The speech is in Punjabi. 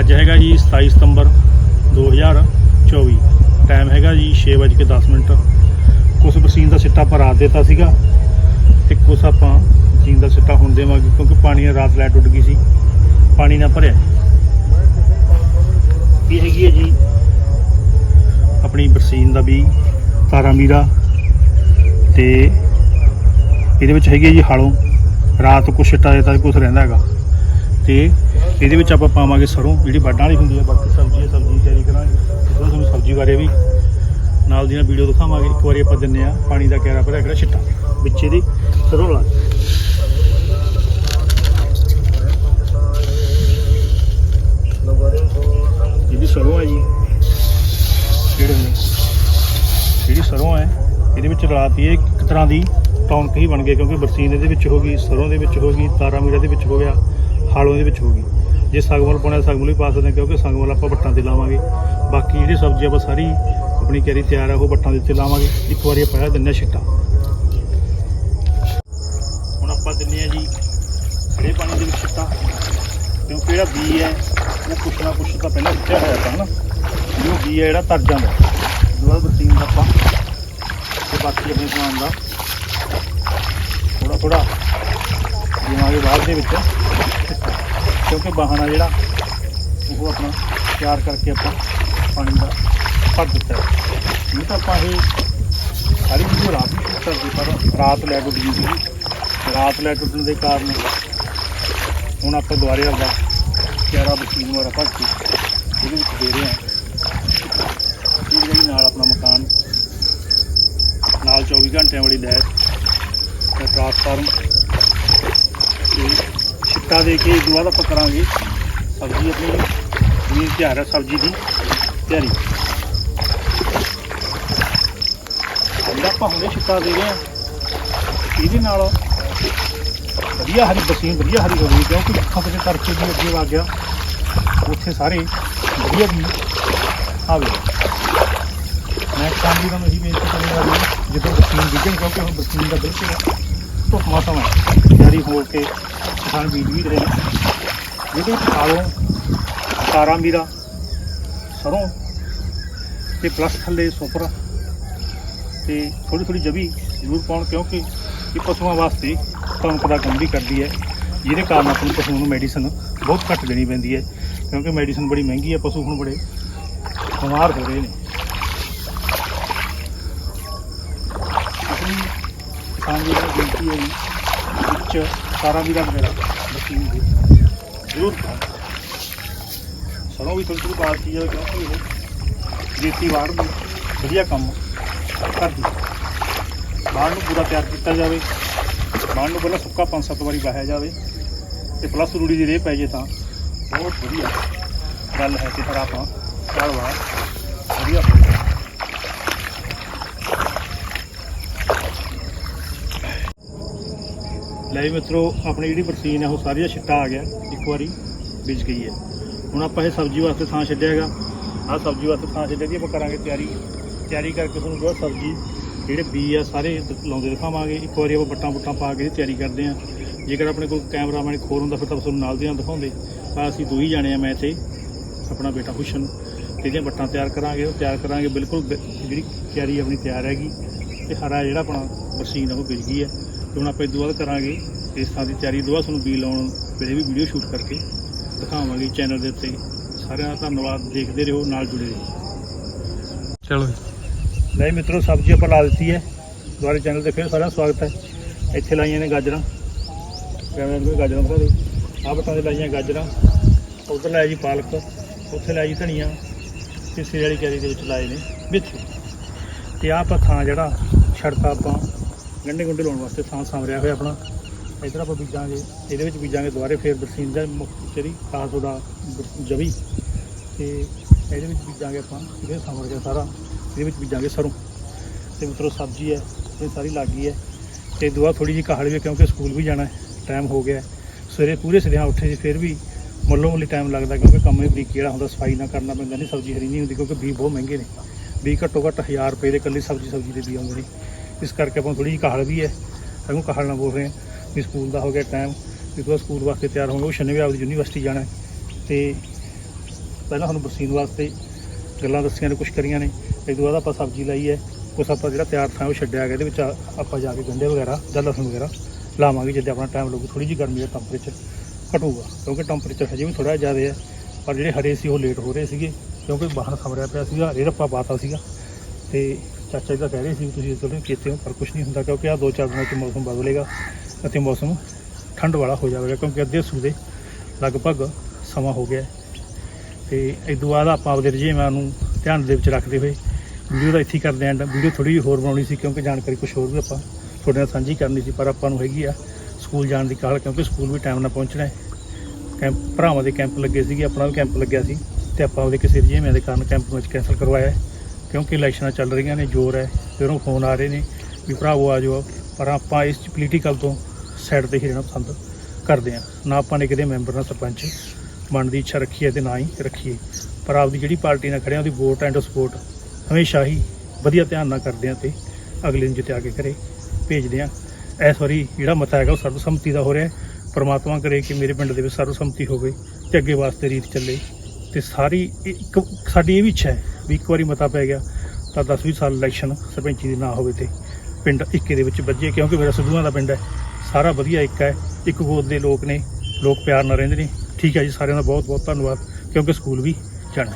ਅੱਜ ਹੈਗਾ ਜੀ 27 ਸਤੰਬਰ 2024 ਟਾਈਮ ਹੈਗਾ ਜੀ 6:10 ਮਿੰਟ। ਕੁਛ ਬਰਸੀਨ ਦਾ ਸਿੱਟਾ ਆਪਾਂ ਰਾਤ ਦਿੱਤਾ ਸੀਗਾ ਤੇ ਕੁਛ ਆਪਾਂ ਬਸੀਨ ਦਾ ਸਿੱਟਾ ਹੁਣ ਦੇਵਾਂਗੇ ਕਿਉਂਕਿ ਪਾਣੀ ਨਾਲ ਰਾਤ ਲਾਈਟ ਉੱਡ ਗਈ ਸੀ। ਪਾਣੀ ਨਾਲ ਭਰਿਆ। ਇਹ ਹੈਗੀ ਹੈ ਜੀ ਆਪਣੀ ਬਰਸੀਨ ਦਾ ਵੀ ਤਾਰਾ ਮੀਰਾ ਤੇ ਇਹਦੇ ਵਿੱਚ ਹੈਗੀ ਹੈ ਜੀ ਹਾਲੋਂ। ਰਾਤ ਕੁਛ ਸਿੱਟਾ ਦੇਤਾ, ਕੁਛ ਰਹਿੰਦਾ ਹੈਗਾ। ਤੇ ਇਹਦੇ ਵਿੱਚ ਆਪਾਂ ਪਾਵਾਂਗੇ ਸਰੋਂ, ਜਿਹੜੀ ਵੱਢਾਂ ਵਾਲੀ ਹੁੰਦੀ ਹੈ ਬਾਕੀ ਸਬਜ਼ੀ ਹੈ ਸਬਜ਼ੀ ਤਿਆਰੀ ਕਰਾਂਗੇ। ਤੇ ਤੁਹਾਨੂੰ ਸਬਜ਼ੀ ਬਾਰੇ ਵੀ ਨਾਲ ਦੀਆਂ ਵੀਡੀਓ ਦਿਖਾਵਾਂਗੇ। ਇੱਕ ਵਾਰੀ ਆਪਾਂ ਦਿੰਨੇ ਆ ਪਾਣੀ ਦਾ ਕੈਰਾ ਭਰਿਆ ਕਿਹੜਾ ਛਿੱਟਾ, ਵਿੱਚ ਇਹਦੇ ਸਰੋਂ ਲਾ ਇਹਦੀ ਸਰੋਂ ਹੈ ਜੀ। ਜਿਹੜੇ ਨੇ? ਜਿਹੜੀ ਸਰੋਂ ਹੈ ਇਹਦੇ ਵਿੱਚ ਰਲਾਤੀ ਹੈ, ਇੱਕ ਤਰ੍ਹਾਂ ਦੀ ਟੌਨਕ ਹੀ ਬਣ ਗਈ ਕਿਉਂਕਿ ਬਰਸੀਨ ਇਹਦੇ ਵਿੱਚ ਹੋ ਗਈ, ਸਰੋਂ ਦੇ ਵਿੱਚ ਹੋ ਗਈ ਤਾਰਾ ਮੀਰਾ ਦੇ ਵਿੱਚ ਹੋ ਗਿਆ। ਹਾਲੋਂ ਦੇ ਵਿੱਚ ਹੋ ਗਈ ਜੇ ਸਗਮਲ ਪਾਉਣਾ ਸਗਮਲ ਵੀ ਪਾ ਸਕਦੇ ਹਾਂ ਕਿਉਂਕਿ ਸਗਮਲ ਆਪਾਂ ਵੱਟਾਂ ਤੇ ਲਾਵਾਂਗੇ। ਬਾਕੀ ਜਿਹੜੀ ਸਬਜ਼ੀ ਆਪਾਂ ਸਾਰੀ ਆਪਣੀ ਕੈਰੀ ਤਿਆਰ ਆ ਉਹ ਵੱਟਾਂ ਦੇ ਉੱਤੇ ਲਾਵਾਂਗੇ। ਇੱਕ ਵਾਰੀ ਆਪਾਂ ਇਹ ਦਿੰਨੇ ਹਾਂ ਛਿੱਟਾ। ਹੁਣ ਆਪਾਂ ਦਿੰਨੇ ਆ ਜੀ ਖੜੇ ਪਾਣੀ ਦੇ ਵਿੱਚ ਛਿੱਟਾ। ਕਿਉਂਕਿ ਜਿਹੜਾ ਬੀ ਹੈ, ਉਹ ਕੁਛ ਨਾ ਕੁਛ ਤਾਂ ਪਹਿਲਾਂ ਉੱਚਾ ਹੋਇਆ ਤਾਂ ਨਾ। ਵੀ ਉਹ ਬੀ ਹੈ ਜਿਹੜਾ ਤਰ ਜਾਂਦਾ। ਦੁਬਾਰਾ ਬਰਸੀਨ ਦਾ ਆਪਾਂ ਤੇ ਬਾਕੀ ਆਪਣੇ ਸਮਾਨ ਦਾ ਥੋੜਾ ਥੋੜਾ ਜਿਵਾਂਗੇ ਬਾਅਦ ਦੇ ਵਿੱਚ। ਕਿਉਂਕਿ ਬਾਹਣਾ ਜਿਹੜਾ ਉਹ ਆਪਣਾ ਤਿਆਰ ਕਰਕੇ ਆਪਾਂ ਪਾਣੀ ਦਾ ਭਰ ਦਿੱਤਾ ਨਹੀਂ ਤਾਂ ਆਪਾਂ ਇਹ ਸਾਰੀ ਵੀਡੀਓ ਰਾਤ ਨੂੰ ਸ਼ੂਟ ਕਰਦੇ ਪਰ ਰਾਤ ਲੈ ਉੱਡ ਗਈ ਸੀ ਰਾਤ ਲੈ ਟੁੱਟਣ ਦੇ ਕਾਰਨ ਹੁਣ ਆਪਾਂ ਦੁਬਾਰੇ ਆਪਦਾ ਕਿਆਰਾ ਬਸੀਨ ਵਾਲਾ ਭਰ ਕੇ ਇਹਦੇ ਵਿੱਚ ਦੇ ਰਹੇ ਹਾਂ। ਇਹ ਜਿਹੜੀ ਨਾਲ ਆਪਣਾ ਮਕਾਨ, ਨਾਲ 24 ਘੰਟਿਆਂ ਵਾਲੀ ਲਾਈਟ ਤੇ ਟਰਾਂਸਫਾਰਮ ਤੇ ਛਿੱਟਾ ਦੇ ਕੇ ਇਸ ਤੋਂ ਬਾਅਦ ਆਪਾਂ ਕਰਾਂਗੇ ਸਬਜ਼ੀ ਆਪਣੀ ਜ਼ਮੀਨ ਤਿਆਰ ਹੈ ਸਬਜ਼ੀ ਦੀ, ਤਿਆਰੀ। ਜਿਹੜਾ ਆਪਾਂ ਹੁਣੇ ਛਿੱਟਾ ਦੇ ਰਹੇ ਹਾਂ ਇਹਦੇ ਨਾਲ ਵਧੀਆ ਹਰੀ ਬਸੀਨ, ਵਧੀਆ ਹਰੀ ਹੋ ਗਈ ਕਿਉਂਕਿ ਅੱਖਾਂ ਤੇ ਕਰਕੇ ਵੀ ਅੱਗੇ ਵਗ ਗਿਆ, ਉੱਥੇ ਸਾਰੇ ਵਧੀਆ ਵੀ ਆਵੇ। ਮੈਂ ਕੰਮ ਵੀ ਤੁਹਾਨੂੰ ਇਹੀ ਬੇਨਤੀ ਕਰਨ ਵਾਲੀ ਜਦੋਂ ਬਸੀਨ ਬੀਜਣ ਕਿਉਂਕਿ ਹੁਣ ਬਸੀਨ ਦਾ ਬਿਲਕੁਲ ਧੁੱਪ ਮੌਸਮ ਹੈ ਤਿਆਰੀ ਹੋ ਕੇ ਕਿਸਾਨ ਬੀਜ ਵੀ ਰਹੇ ਜਿਹਦੇ ਵਿੱਚ ਆਲੋ ਤਾਰਾਂ ਮੀਰਾ ਸਰੋਂ ਤੇ ਪਲੱਸ ਥੱਲੇ ਸੁਪਰ ਤੇ ਥੋੜੀ ਥੋੜੀ ਜਵੀ ਜ਼ਰੂਰ ਪਾਉਣ ਕਿਉਂਕਿ ਇਹ ਪਸ਼ੂਆਂ ਵਾਸਤੇ ਕਣਕ ਦਾ ਕੰਮ ਵੀ ਕਰਦੀ ਹੈ। ਜਿਹਦੇ ਕਾਰਨ ਆਪਾਂ ਨੂੰ ਪਸ਼ੂ ਨੂੰ ਮੈਡੀਸਨ ਬਹੁਤ ਘੱਟ ਦੇਣੀ ਪੈਂਦੀ ਹੈ ਕਿਉਂਕਿ ਮੈਡੀਸਨ ਬੜੀ ਮਹਿੰਗੀ ਹੈ, ਪਸ਼ੂ ਹੁਣ ਬੜੇ ਬਿਮਾਰ ਹੋ ਰਹੇ ਨੇ। ਆਪਣੀ ਕਿਸਾਨ ਦੀ ਬੇਨਤੀ ਹੈ ਵਿੱਚ ਸਾਰਾ ਵੀ ਦਾ ਮੇਰਾ ਮਸ਼ੀਨ ਦੀ। ਜ਼ਰੂਰ। ਪਾਓ। ਸਰੋਂ ਵੀ ਥੋੜੀ ਥੋੜੀ ਪਾਤੀ ਹੈ ਕਿਉਂਕਿ ਇਹ ਦੇਸੀ ਵਾੜ ਨੂੰ ਵਧੀਆ ਕੰਮ ਕਰਦੀ। ਵਾੜ ਨੂੰ ਪੂਰਾ ਤਿਆਰ ਕੀਤਾ ਜਾਵੇ। ਬਾਣ ਨੂੰ ਪਹਿਲਾਂ ਸੁੱਕਾ ਪੰਜ ਸੱਤ ਵਾਰੀ ਵਾਹਿਆ ਜਾਵੇ ਤੇ ਪਲੱਸ ਰੂੜੀ ਦੀ ਰੇਹ ਪੈ ਜੇ ਤਾਂ ਬਹੁਤ ਵਧੀਆ ਗੱਲ ਹੈ ਕਿ ਫਿਰ ਆਪਾਂ ਸਾਲ ਵਾਰ ਵਧੀਆ ਲੈ ਵੀ ਮਿੱਤਰੋ, ਆਪਣੀ ਜਿਹੜੀ ਬਰਸੀਨ ਹੈ ਉਹ ਸਾਰੀਆਂ ਛਿੱਟਾ ਆ ਗਿਆ, ਇੱਕ ਵਾਰੀ ਬੀਜ ਗਈ ਹੈ ਹੁਣ ਆਪਾਂ ਇਹ ਸਬਜ਼ੀ ਵਾਸਤੇ ਥਾਂ ਛੱਡਿਆ ਹੈਗਾ। ਆਹ ਸਬਜ਼ੀ ਵਾਸਤੇ ਥਾਂ ਛੱਡਿਆ ਦੀ ਆਪਾਂ ਕਰਾਂਗੇ ਤਿਆਰੀ। ਤਿਆਰੀ ਕਰਕੇ ਤੁਹਾਨੂੰ ਜੋ ਸਬਜ਼ੀ, ਜਿਹੜੇ ਬੀ ਆ, ਸਾਰੇ ਲਾਉਂਦੇ ਦਿਖਾਵਾਂਗੇ। ਇੱਕ ਵਾਰੀ ਆਪਾਂ ਬੱਟਾਂ ਬੁੱਟਾਂ ਪਾ ਕੇ ਤਿਆਰੀ ਕਰਦੇ ਹਾਂ। ਜੇਕਰ ਆਪਣੇ ਕੋਲ ਕੈਮਰਾਮੈਨ ਖੋਰ ਹੁੰਦਾ, ਫਿਰ ਤਾਂ ਤੁਹਾਨੂੰ ਨਾਲ ਦੀ ਨਾਲ ਦਿਖਾਉਂਦੇ। ਪਰ ਅਸੀਂ ਦੋ ਹੀ ਜਾਣੇ ਆ ਮੈਂ ਤੇ ਆਪਣਾ ਬੇਟਾ ਹੁਸ਼ਨ ਤੇ ਇਹਦੀਆਂ ਬੱਟਾਂ ਤਿਆਰ ਕਰਾਂਗੇ, ਉਹ ਤਿਆਰ ਕਰਾਂਗੇ। ਬਿਲਕੁਲ ਜਿਹੜੀ ਤਿਆਰੀ ਆਪਣੀ ਤਿਆਰ ਹੈਗੀ, ਤੇ ਹਰਾ ਜਿਹੜਾ ਆਪਣਾ ਬਰਸੀਨ ਆ, ਉਹ ਬਿਜ ਗਈ ਹੈ। ਤੇ ਹੁਣ ਆਪਾਂ ਇਹ ਬਾਅਦ ਕਰਾਂਗੇ ਇਸ ਥਾਂ ਦੀ ਤਿਆਰੀ ਦੁਆ ਤੁਹਾਨੂੰ ਬੀ ਲਾਉਣ ਵੇਲੇ ਵੀ ਵੀਡੀਓ ਸ਼ੂਟ ਕਰਕੇ ਦਿਖਾਵਾਂਗੇ ਚੈਨਲ ਦੇ ਉੱਤੇ। ਸਾਰਿਆਂ ਦਾ ਧੰਨਵਾਦ ਦੇਖਦੇ ਰਹੋ ਨਾਲ ਜੁੜੇ ਰਹੋ। ਚਲੋ ਲੈ ਮਿੱਤਰੋ ਸਬਜ਼ੀ ਆਪਾਂ ਲਾ ਦਿੱਤੀ ਹੈ। ਦੁਆਰੇ ਚੈਨਲ ਤੇ ਫਿਰ ਸਾਰਿਆਂ ਦਾ ਸਵਾਗਤ ਹੈ। ਇੱਥੇ ਲਾਈਆਂ ਨੇ ਗਾਜਰਾਂ। ਕੈਮਰੇ ਨੂੰ ਗਾਜਰਾਂ ਦਿਖਾ ਦਿਓ ਆਹ ਬਟਾਂ ਦੇ ਲਾਈਆਂ ਗਾਜਰਾਂ। ਉਧਰ ਲਾਇਆ ਜੀ ਪਾਲਕ ਉੱਥੇ ਲਾਇਆ ਜੀ ਧਨੀਆ ਤੇ ਸਿਰ ਵਾਲੀ ਕੈਰੀ ਦੇ ਵਿੱਚ ਲਾਏ ਨੇ ਮੇਥੀ ਤੇ ਆਹ ਆਪਾਂ ਥਾਂ ਜਿਹੜਾ ਛੜਤਾ ਆਪਾਂ ਗੰਢੇ ਗੁੰਡੇ ਲਾਉਣ ਵਾਸਤੇ ਥਾਂ ਸਾਂਭਰਿਆ ਹੋਇਆ ਆਪਣਾ। ਇੱਧਰ ਆਪਾਂ ਬੀਜਾਂਗੇ, ਇਹਦੇ ਵਿੱਚ ਬੀਜਾਂਗੇ ਦੁਬਾਰੇ ਫੇਰ ਬਰਸੀਨ ਦਾ ਮੁੱਖ ਜਿਹੜੀ ਖਾਸ ਉਹਦਾ ਜਵੀ। ਤੇ ਇਹਦੇ ਵਿੱਚ ਬੀਜਾਂਗੇ ਆਪਾਂ, ਇਹਦੇ ਸਾਂਭਰ ਗਿਆ ਸਾਰਾ, ਇਹਦੇ ਵਿੱਚ ਬੀਜਾਂਗੇ ਸਰੋਂ। ਤੇ ਮਿੱਤਰੋ ਸਬਜ਼ੀ ਹੈ, ਇਹ ਸਾਰੀ ਲੱਗ ਗਈ ਹੈ। ਤੇ ਦੁਆ ਥੋੜੀ ਜਿਹੀ ਕਾਹਲ ਵੀ ਹੈ ਕਿਉਂਕਿ ਸਕੂਲ ਵੀ ਜਾਣਾ ਹੈ, ਟਾਈਮ ਹੋ ਗਿਆ ਸਵੇਰੇ ਪੂਰੇ ਸਦਿਆਂ ਉੱਠੇ ਜੀ, ਫਿਰ ਵੀ ਮੁੱਲੋਂ ਮੱਲੀ ਟਾਈਮ ਲੱਗਦਾ ਕਿਉਂਕਿ ਕੰਮ ਵੀ ਬਰੀਕੀ ਜਿਹੜਾ ਹੁੰਦਾ, ਸਫ਼ਾਈ ਨਾ ਕਰਨਾ ਪੈਂਦਾ ਨਹੀਂ ਸਬਜ਼ੀ ਹਰੀ ਨਹੀਂ ਹੁੰਦੀ ਕਿਉਂਕਿ ਬੀ ਬਹੁਤ ਮਹਿੰਗੇ ਨੇ। ਬੀ ਘੱਟੋ ਘੱਟ 1000 ਰੁਪਏ ਦੇ ਇਕੱਲੀ ਸਬਜ਼ੀ ਸਬਜ਼ੀ ਦੇ ਬੀ ਆਉਂਦੇ ਨੇ। ਇਸ ਕਰਕੇ ਆਪਾਂ ਥੋੜੀ ਜਿਹੀ ਕਾਹਲ ਵੀ ਹੈ। ਸਾਨੂੰ ਕਾਹਲ ਨਾ ਬੋਲ ਰਹੇ ਹਾਂ। ਵੀ ਸਕੂਲ ਦਾ ਹੋ ਗਿਆ ਟਾਈਮ ਵੀ ਤੋਂ ਸਕੂਲ ਵਾਸਤੇ ਤਿਆਰ ਹੋਵਾਂਗੇ ਉਹ ਸ਼ਨੀਵਾਰ ਆਪਦੀ ਯੂਨੀਵਰਸਿਟੀ ਜਾਣਾ ਹੈ। ਤੇ ਪਹਿਲਾਂ ਸਾਨੂੰ ਬਰਸੀਨ ਵਾਸਤੇ ਗੱਲਾਂ ਦੱਸੀਆਂ ਨੇ ਕੁਝ ਕਰੀਆਂ ਨੇ। ਇਸ ਤੋਂ ਬਾਅਦ ਆਪਾਂ ਸਬਜ਼ੀ ਲਾਈ ਹੈ। ਕੁਛ ਆਪਾਂ ਜਿਹੜਾ ਤਿਆਰ ਥਾਂ ਉਹ ਛੱਡਿਆ ਗਿਆ, ਇਹਦੇ ਵਿੱਚ ਆਪਾਂ ਜਾ ਕੇ ਗੰਡੇ ਵਗੈਰਾ ਜਾਂ ਲਸਣ ਵਗੈਰਾ ਲਾਵਾਂਗੇ, ਜਿੱਦਾਂ ਆਪਣਾ ਟਾਈਮ ਲੱਗੂ। ਥੋੜੀ ਜਿਹੀ ਗਰਮੀ ਦਾ ਟੈਂਪਰੇਚਰ ਘਟੂਗਾ। ਕਿਉਂਕਿ ਟੈਂਪਰੇਚਰ ਹਜੇ ਵੀ ਥੋੜਾ ਜ਼ਿਆਦਾ ਹੈ। ਪਰ ਜਿਹੜੇ ਹਰੇ ਸੀ, ਉਹ ਲੇਟ ਹੋ ਰਹੇ ਸੀਗੇ। ਕਿਉਂਕਿ ਬਾਹਰ ਖਮਰਿਆ ਪਿਆ ਸੀਗਾ ਰੇਰ ਆਪਾਂ ਪਾਤਾ ਸੀਗਾ। ਤੇ ਚਾਚਾ ਜੀ ਤਾਂ ਕਹਿ ਰਹੇ ਸੀ ਵੀ ਤੁਸੀਂ ਚਲੋ ਕੀਤੇ ਹੋ, ਪਰ ਕੁਝ ਨਹੀਂ ਹੁੰਦਾ ਕਿਉਂਕਿ ਆ ਦੋ ਚਾਰ ਦਿਨਾਂ 'ਚ ਮੌਸਮ ਬਦਲੇਗਾ ਅਤੇ ਮੌਸਮ ਠੰਡ ਵਾਲਾ ਹੋ ਜਾਵੇਗਾ ਕਿਉਂਕਿ ਅੱਧੇ ਸੂਦੇ ਲਗਭਗ ਸਮਾਂ ਹੋ ਗਿਆ ਹੈ। ਤੇ ਇਸ ਤੋਂ ਬਾਅਦ ਆਪਾਂ ਆਪਦੇ ਰੁਝੇਵਾਂ ਨੂੰ ਧਿਆਨ ਦੇ ਵਿੱਚ ਰੱਖਦੇ ਹੋਏ ਵੀਡੀਓ ਦਾ ਇੱਥੇ ਹੀ ਕਰਦੇ ਆਂ ਵੀਡੀਓ ਥੋੜੀ ਜਿਹੀ ਹੋਰ ਬਣਾਉਣੀ ਸੀ ਕਿਉਂਕਿ ਜਾਣਕਾਰੀ ਕੁਝ ਹੋਰ ਵੀ ਆਪਾਂ ਤੁਹਾਡੇ ਨਾਲ ਸਾਂਝੀ ਕਰਨੀ ਸੀ, ਪਰ ਆਪਾਂ ਨੂੰ ਹੈਗੀ ਆ ਸਕੂਲ ਜਾਣ ਦੀ ਕਾਹਲ ਕਿਉਂਕਿ ਸਕੂਲ ਵੀ ਟਾਈਮ ਨਾਲ ਪਹੁੰਚਣਾ ਹੈ। ਕੈਂਪ, ਭਰਾਵਾਂ ਦੇ ਕੈਂਪ ਲੱਗੇ ਸੀਗੇ, ਆਪਣਾ ਵੀ ਕੈਂਪ ਲੱਗਿਆ ਸੀ ਤੇ ਆਪਾਂ ਉਹਦੇ ਕਿਸੇ ਰੁਝੇਵਿਆਂ ਦੇ ਕਾਰਨ ਕੈਂਪ ਵਿੱਚ ਕੈਂਸਲ ਕਰਵਾਇਆ ਹੈ। ਕਿਉਂਕਿ ਇਲੈਕਸ਼ਨਾਂ ਚੱਲ ਰਹੀਆਂ ਨੇ, ਜ਼ੋਰ ਹੈ ਫਿਰੋਂ ਫੋਨ ਆ ਰਹੇ ਨੇ ਵੀ ਭਰਾਵੋ ਆ ਜਾਓ। ਪਰ ਆਪਾਂ ਇਸ ਪੋਲੀਟੀਕਲ ਤੋਂ ਸਾਈਡ ਤੇ ਹੀ ਰਹਿਣਾ ਪਸੰਦ ਕਰਦੇ ਹਾਂ। ਨਾ ਆਪਾਂ ਨੇ ਕਿਤੇ ਮੈਂਬਰ ਨਾਲ ਸਰਪੰਚ। ਬਣਨ ਦੀ ਇੱਛਾ ਰੱਖੀ ਹੈ ਤੇ ਨਾ ਹੀ ਰੱਖੀਏ। ਪਰ ਆਪਦੀ ਜਿਹੜੀ ਪਾਰਟੀ ਨਾਲ ਖੜਿਆ ਉਹਦੀ ਵੋਟ ਐਂਡ ਸਪੋਰਟ ਹਮੇਸ਼ਾ ਹੀ ਵਧੀਆ ਧਿਆਨ ਨਾਲ ਕਰਦੇ ਹਾਂ ਤੇ ਅਗਲੇ ਨੂੰ ਜਿੱਤਿਆ ਕੇ ਘਰੇ ਭੇਜਦੇ ਹਾਂ। ਇਸ ਵਾਰੀ ਜਿਹੜਾ ਮਤਾ ਹੈਗਾ, ਉਹ ਸਰਬਸੰਮਤੀ ਦਾ ਹੋ ਰਿਹਾ ਪਰਮਾਤਮਾ ਕਰੇ ਕਿ ਮੇਰੇ ਪਿੰਡ ਦੇ ਵਿੱਚ ਸਰਬਸੰਮਤੀ ਹੋਵੇ ਤੇ ਅੱਗੇ ਵਾਸਤੇ ਰੀਤ ਚੱਲੇ। ਤੇ ਸਾਰੀ ਇੱਕ, ਸਾਡੀ ਇਹ ਵੀ ਇੱਛਾ ਹੈ ਵੀ ਇੱਕ ਵਾਰੀ ਮਤਾ ਪੈ ਗਿਆ, ਤਾਂ 10-20 ਸਾਲ ਇਲੈਕਸ਼ਨ ਸਰਪੰਚੀ ਦੀ ਨਾ ਹੋਵੇ ਤੇ ਪਿੰਡ ਇੱਕੇ ਦੇ ਵਿੱਚ ਵੱਜੇ, ਕਿਉਂਕਿ ਮੇਰਾ ਸਿੱਧੂਆਂ ਦਾ ਪਿੰਡ ਹੈ। ਸਾਰਾ ਵਧੀਆ ਇੱਕ ਹੈ, ਇੱਕ ਗੋਦ ਦੇ ਲੋਕ ਨੇ, ਲੋਕ ਪਿਆਰ ਨਾਲ ਰਹਿੰਦੇ ਨੇ। ਠੀਕ ਹੈ ਜੀ, ਸਾਰਿਆਂ ਦਾ ਬਹੁਤ ਬਹੁਤ ਧੰਨਵਾਦ, ਕਿਉਂਕਿ ਸਕੂਲ ਵੀ ਜਾਣਾ